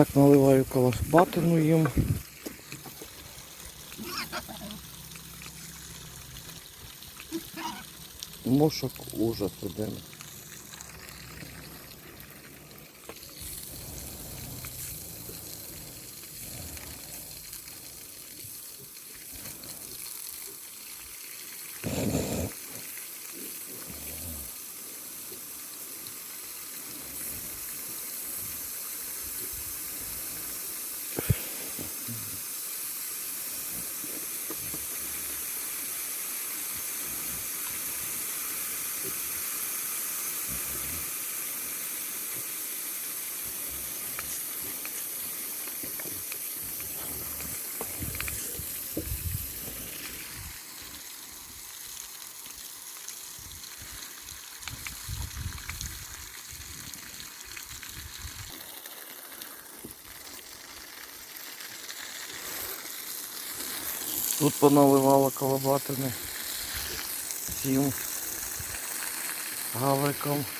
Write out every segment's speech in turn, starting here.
Так наливаю колосбатину їм. Мошок ужас один. Тут поналивала колобатини всім Assalamualaikum.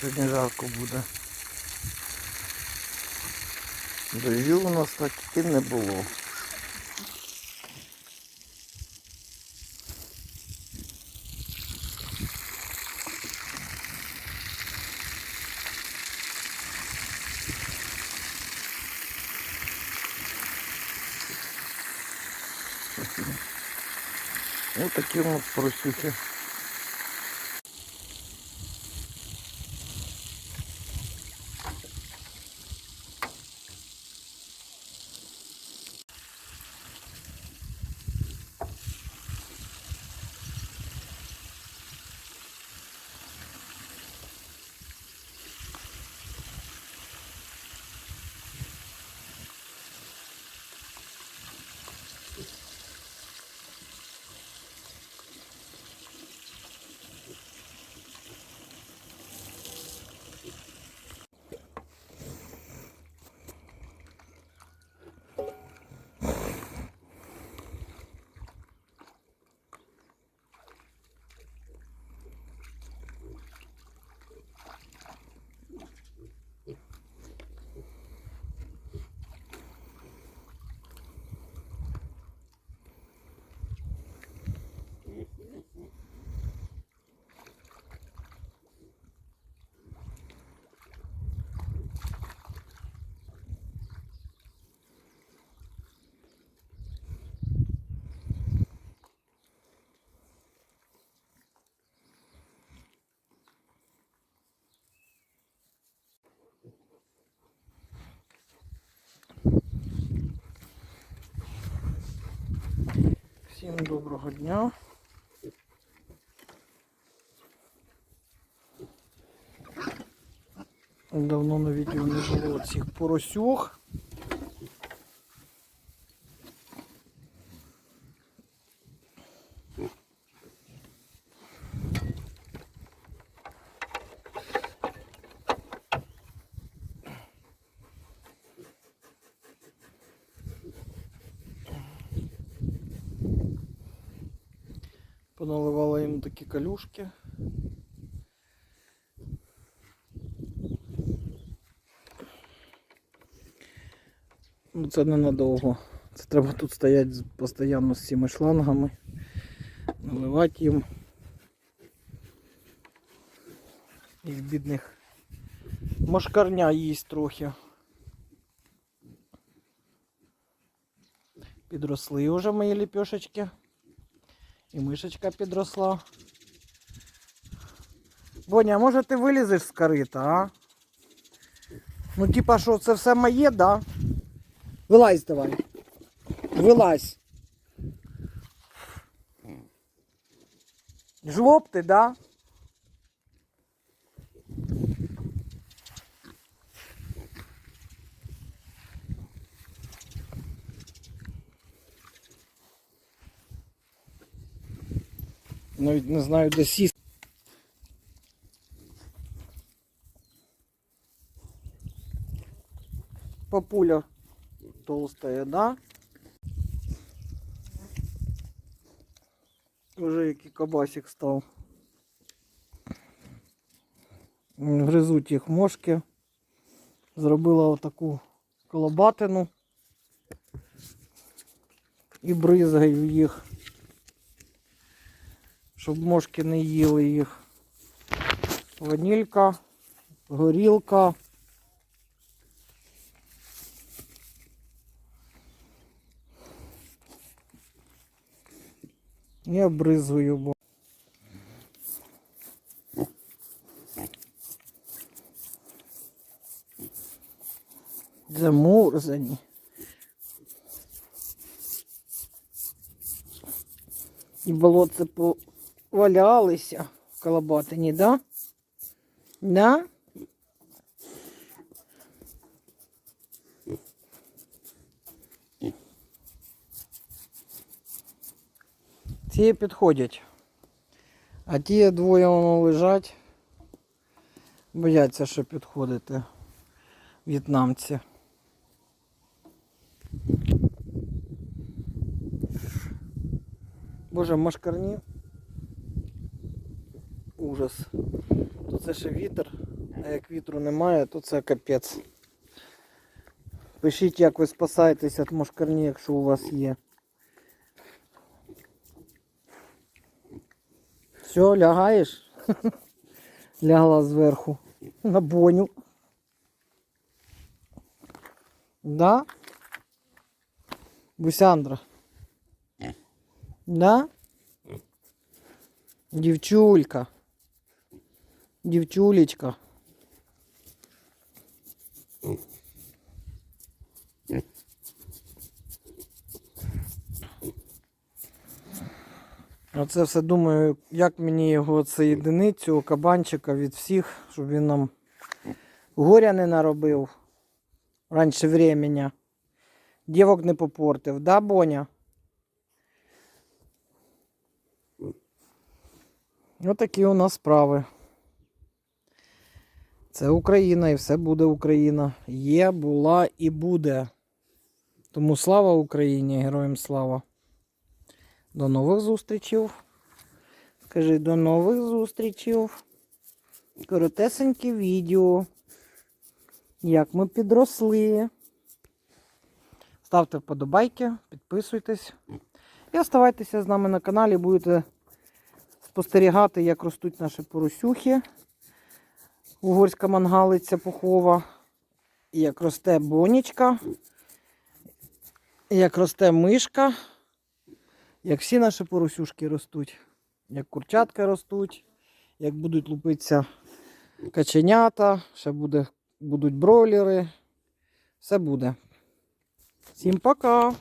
Сьогодні жарко буде. Дождю у нас так не було. Ось такі у нас поросюхи. Всім доброго дня. Давно на відео не було цих поросюх. Поналивала їм такі калюшки. Ну, Це ненадовго. Це треба тут стояти постійно з цими шлангами, наливати їм. Їх бідних машкарня їсть трохи. Підросли вже мої ліпешечки. І мишечка підросла. Боня, може ти вилізеш з корита, а? Ну, типа, що це все моє, да? Вилазь давай. Вилазь. Жлоб ти, да? Навіть не знаю, де сісти. Папуля толстая, да? Уже який кабасик став. Гризуть їх мошки. Зробила отаку колобатину. І бризгаю їх. Щоб мошки не їли їх. Ванілька, горілка. Я бризгаю, бо. Замурзані. І болотце повалялися в колобатині, да? Да? Ті підходять. А ті двоє воно лежать. Бояться, що підходити в'єтнамці. Боже, машкарні. Ужас. То це ще вітер, а як вітру немає, то це капець. Пишіть, як ви спасаєтесь від машкарні, якщо у вас є. Все, лягаєш? Лягла зверху на боню. Да? Бусяндра. Да? Дівчулька. Дівчулечка. Оце все думаю, як мені його соєдинити, цього кабанчика від всіх, щоб він нам горя не наробив раніше времени. Дівок не попортив, да, Боня? Отакі у нас справи. Це Україна і все буде Україна. Є, була і буде. Тому слава Україні, героям слава. До нових зустрічей. Скажи до нових зустрічей. Коротесеньке відео. Як ми підросли. Ставте вподобайки, підписуйтесь. І оставайтеся з нами на каналі, будете спостерігати, як ростуть наші поросюхи. Угорська мангалиця пухова. Як росте бонічка. Як росте мишка. Як всі наші поросюшки ростуть. Як курчатка ростуть. Як будуть лупитися каченята. Ще буде, будуть бройлери. Все буде. Всім пока!